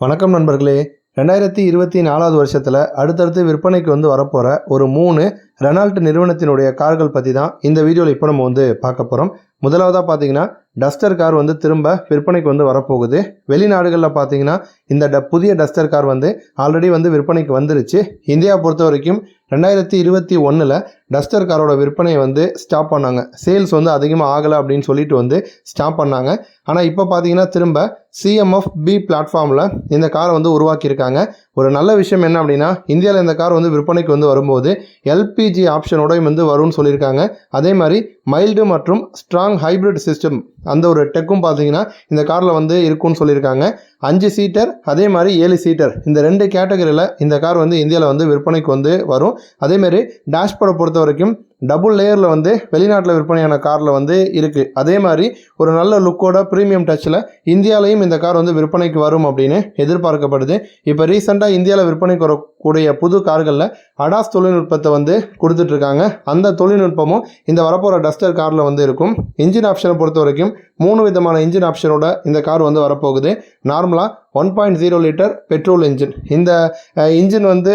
வணக்கம் நண்பர்களே. ரெண்டாயிரத்தி இருபத்தி நாலாவது வருஷத்தில் அடுத்தடுத்து விற்பனைக்கு வந்து வரப்போகிற ஒரு மூணு ரெனால்ட் நிறுவனத்தினுடைய கார்கள் பற்றி தான் இந்த வீடியோவில் இப்போ நம்ம வந்து பார்க்க போகிறோம் முதலாவதாக பார்த்தீங்கன்னா டஸ்டர் கார் வந்து திரும்ப விற்பனைக்கு வந்து வரப்போகுது. வெளிநாடுகளில் பார்த்தீங்கன்னா இந்த ட புதிய டஸ்டர் கார் வந்து ஆல்ரெடி வந்து விற்பனைக்கு வந்துருச்சு. இந்தியா பொறுத்த வரைக்கும் ரெண்டாயிரத்தி இருபத்தி ஒன்றில் டஸ்டர் காரோட விற்பனையை வந்து ஸ்டாப் பண்ணாங்க. சேல்ஸ் வந்து அதிகமாக ஆகலை அப்படின்னு சொல்லிட்டு வந்து ஸ்டாப் பண்ணாங்க. ஆனால் இப்போ பார்த்தீங்கன்னா திரும்ப சிஎம்எஃப் பி பிளாட்ஃபார்மில் இந்த காரை வந்து உருவாக்கியிருக்காங்க. ஒரு நல்ல விஷயம் என்ன அப்படின்னா இந்தியாவில் இந்த கார் வந்து விற்பனைக்கு வந்து வரும்போது எல்பிஜி ஆப்ஷனோடையும் வந்து வரும்னு சொல்லியிருக்காங்க. அதே மாதிரி மைல்டு மற்றும் ஸ்ட்ராங் ஹைப்ரிட் சிஸ்டம் அந்த ஒரு டெக்கும் பார்த்தீங்கன்னா இந்த காரில் வந்து இருக்கும்னு சொல்லியிருக்காங்க. அஞ்சு சீட்டர் அதே மாதிரி ஏழு சீட்டர் இந்த ரெண்டு கேட்டகரியில் இந்த கார் வந்து இந்தியாவில் வந்து விற்பனைக்கு வந்து வரும். அதேமாரி டேஷ்போர்டை பொறுத்த வரைக்கும் டபுள் லேயரில் வந்து வெளிநாட்டில் விற்பனையான காரில் வந்து இருக்குது அதே மாதிரி ஒரு நல்ல லுக்கோட ப்ரீமியம் டச்சில் இந்தியாலையும் இந்த கார் வந்து விற்பனைக்கு வரும் அப்படின்னு எதிர்பார்க்கப்படுது. இப்போ ரீசெண்டாக இந்தியாவில் விற்பனைக்கு கூடிய புது கார்களில் அடாஸ் தொழில்நுட்பத்தை வந்து கொடுத்துட்ருக்காங்க. அந்த தொழில்நுட்பமும் இந்த வரப்போகிற டஸ்டர் காரில் வந்து இருக்கும். இன்ஜின் ஆப்ஷனை பொறுத்த வரைக்கும் மூணு விதமான இன்ஜின் ஆப்ஷனோட இந்த கார் வந்து வரப்போகுது. நார்மலாக one point zero litre petrol engine. இந்த இன்ஜின் வந்து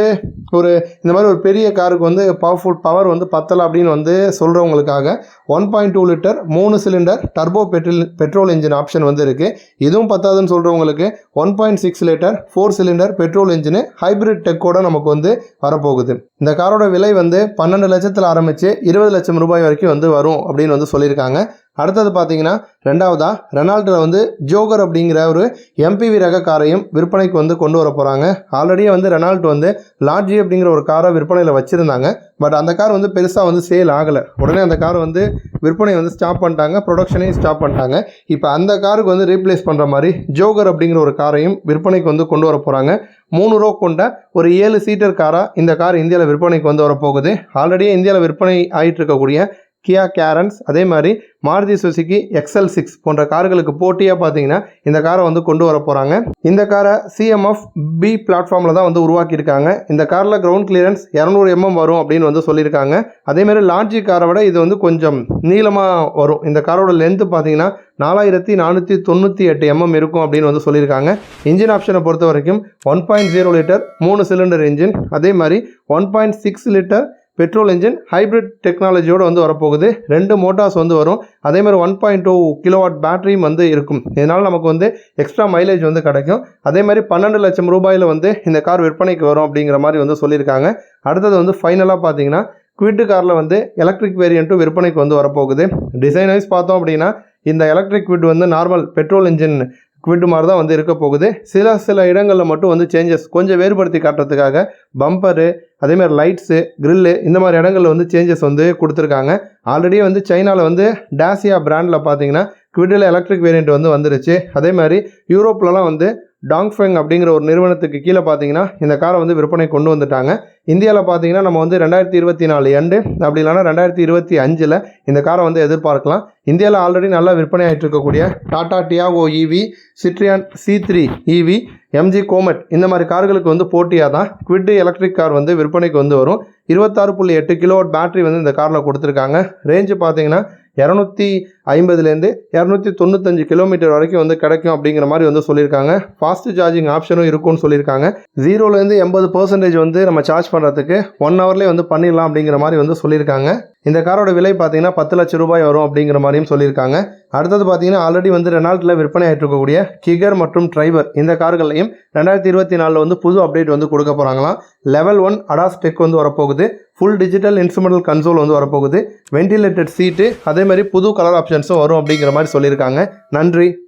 ஒரு இந்த மாதிரி ஒரு பெரிய காருக்கு வந்து பவர்ஃபுல் பவர் வந்து பத்தலை அப்படின்னு வந்து சொல்கிறவங்களுக்காக ஒன் பாயிண்ட் டூ லிட்டர் மூணு cylinder turbo petrol petrol engine option வந்து இருக்குது இதுவும் பத்தாதுன்னு சொல்கிறவங்களுக்கு one point six litre four cylinder petrol engine hybrid டெக்கோட நமக்கு வந்து வரப்போகுது. இந்த காரோட விலை வந்து பன்னெண்டு லட்சத்தில் ஆரம்பித்து இருபது லட்சம் ரூபாய் வரைக்கும் வந்து வரும் அப்படின்னு வந்து சொல்லியிருக்காங்க. அடுத்தது பார்த்தீங்கன்னா ரெண்டாவதா ரெனால்ட்டில் வந்து ஜோகர் அப்படிங்கிற ஒரு எம்பிவி ரக காரையும் விற்பனைக்கு வந்து கொண்டு வர போகிறாங்க ஆல்ரெடியே வந்து ரெனால்ட் வந்து லாட்ஜி அப்படிங்கிற ஒரு காரை விற்பனையில் வச்சுருந்தாங்க. பட் அந்த கார் வந்து பெருசாக வந்து சேல் ஆகலை. உடனே அந்த கார் வந்து விற்பனையை வந்து ஸ்டாப் பண்ணிட்டாங்க. ப்ரொடக்ஷனையும் ஸ்டாப் பண்ணிட்டாங்க. இப்போ அந்த காருக்கு வந்து ரீப்ளேஸ் பண்ணுற மாதிரி ஜோகர் அப்படிங்கிற ஒரு காரையும் விற்பனைக்கு வந்து கொண்டு வர போகிறாங்க மூணு ரோ கொண்ட ஒரு ஏழு சீட்டர் காராக இந்த கார் இந்தியாவில் விற்பனைக்கு வந்து வரப்போகுது ஆல்ரெடியே இந்தியாவில் விற்பனை ஆகிட்டு இருக்கக்கூடிய கியா கேரன்ஸ் அதே மாதிரி மாருதி சுசுகி எக்ஸல் சிக்ஸ் போன்ற கார்களுக்கு போட்டியாக பார்த்தீங்கன்னா இந்த காரை வந்து கொண்டு வர போகிறாங்க இந்த காரை சிஎம்எஃப் பி பிளாட்ஃபார்மில் தான் வந்து உருவாக்கியிருக்காங்க. இந்த காரில் கிரவுண்ட் கிளியரன்ஸ் இரநூறு எம்எம் வரும் அப்படின்னு வந்து சொல்லியிருக்காங்க. அதேமாதிரி லார்ஜி காரை விட இது வந்து கொஞ்சம் நீளமாக வரும். இந்த காரோட லென்த்து பார்த்தீங்கன்னா நாலாயிரத்தி நானூற்றி தொண்ணூற்றி எட்டு எம்எம் இருக்கும் அப்படின்னு வந்து சொல்லியிருக்காங்க. இன்ஜின் ஆப்ஷனை பொறுத்த வரைக்கும் ஒன் பாயிண்ட் ஜீரோ லிட்டர் மூணு சிலிண்டர் இன்ஜின் அதே மாதிரி one point six litre petrol engine hybrid டெக்னாலஜியோடு வந்து வரப்போகுது. ரெண்டு மோட்டார்ஸ் வந்து வரும். அதே மாதிரி ஒன் பாயிண்ட் டூ கிலோவாட் பேட்டரியும் வந்து இருக்கும். இதனால் நமக்கு வந்து எக்ஸ்ட்ரா மைலேஜ் வந்து கிடைக்கும். அதே மாதிரி பன்னெண்டு லட்சம் ரூபாயில் வந்து இந்த கார் விற்பனைக்கு வரும் அப்படிங்கிற மாதிரி வந்து சொல்லியிருக்காங்க. அடுத்தது வந்து ஃபைனலாக பார்த்தீங்கன்னா குவிட்டு காரில் வந்து எலக்ட்ரிக் வேரியண்ட்டும் விற்பனைக்கு வந்து வரப்போகுது. டிசைன் வைஸ் பார்த்தோம் அப்படின்னா இந்த எலக்ட்ரிக் குவிட் வந்து நார்மல் பெட்ரோல் இன்ஜின் குவிட்டு மாதிரி தான் வந்து இருக்க போகுது. சில சில இடங்களில் மட்டும் வந்து சேஞ்சஸ் கொஞ்சம் வேறுபடுத்தி காட்டுறதுக்காக பம்பரு அதேமாதிரி லைட்ஸு க்ரில்லு இந்த மாதிரி இடங்களில் வந்து சேஞ்சஸ் வந்து கொடுத்துருக்காங்க. ஆல்ரெடி வந்து சைனாவில் வந்து டேசியா பிராண்டில் பார்த்தீங்கன்னா குவிட்டில் எலக்ட்ரிக் வேரியண்ட் வந்து வந்துருச்சு. அதே மாதிரி யூரோப்லலாம் வந்து டாங்ஃபெங் அப்படிங்கிற ஒரு நிறுவனத்துக்கு கீழே பார்த்தீங்கன்னா இந்த காரை வந்து விற்பனை கொண்டு வந்துட்டாங்க. இந்தியாவில் பார்த்தீங்கன்னா நம்ம வந்து ரெண்டாயிரத்தி இருபத்தி நாலு எண்டு அப்படி இல்லைனா ரெண்டாயிரத்தி இருபத்தி அஞ்சில் இந்த காரை வந்து எதிர்பார்க்கலாம். இந்தியாவில் ஆல்ரெடி நல்லா விற்பனை ஆகிட்டு இருக்கக்கூடிய Tata Tiago EV Citroen C three EV MG Comet இந்த மாதிரி கார்களுக்கு வந்து போட்டியாக தான் குவிட் எலக்ட்ரிக் கார் வந்து விற்பனைக்கு வந்து வரும். இருபத்தாறு புள்ளி எட்டு கிலோவாட் பேட்டரி வந்து இந்த காரில் கொடுத்துருக்காங்க. ரேஞ்சு பார்த்தீங்கன்னா இரநூத்தி ஐம்பதுலேருந்து இரநூத்தி தொண்ணூத்தஞ்சு கிலோமீட்டர் வரைக்கும் வந்து கிடைக்கும் அப்படிங்கிற மாதிரி வந்து சொல்லியிருக்காங்க. ஃபாஸ்ட் சார்ஜிங் ஆப்ஷனும் இருக்கும்னு சொல்லியிருக்காங்க. ஜீரோலேருந்து எண்பது பர்சன்டேஜ் வந்து நம்ம சார்ஜ் பண்ணுறதுக்கு ஒன் ஹவர்லேயே வந்து பண்ணிடலாம் அப்படிங்கிற மாதிரி வந்து சொல்லியிருக்காங்க. இந்த காரோட விலை பார்த்தீங்கன்னா பத்து லட்ச ரூபாய் வரும் அப்படிங்கிற மாதிரியும் சொல்லியிருக்காங்க. அடுத்தது பார்த்தீங்கன்னா ஆல்ரெடி வந்து ரெனால்ட்டில் விற்பனை ஆகிட்டு இருக்கக்கூடிய கிகர் மற்றும் ட்ரைவர் இந்த கார்களையும் ரெண்டாயிரத்தி இருபத்தி நாலில் வந்து புது அப்டேட் வந்து கொடுக்க போகிறாங்களாம் லெவல் ஒன் அடாஸ் டெக் வந்து வரப்போகுது. ஃபுல் டிஜிட்டல் இன்ஸ்ட்ருமெண்டல் கன்சோல் வந்து வரப்போகுது. வென்டிலேட்டட் சீட்டு அதே மாதிரி புது கலர் ஆப்ஷன்ஸும் வரும் அப்படிங்கிற மாதிரி சொல்லியிருக்காங்க. நன்றி.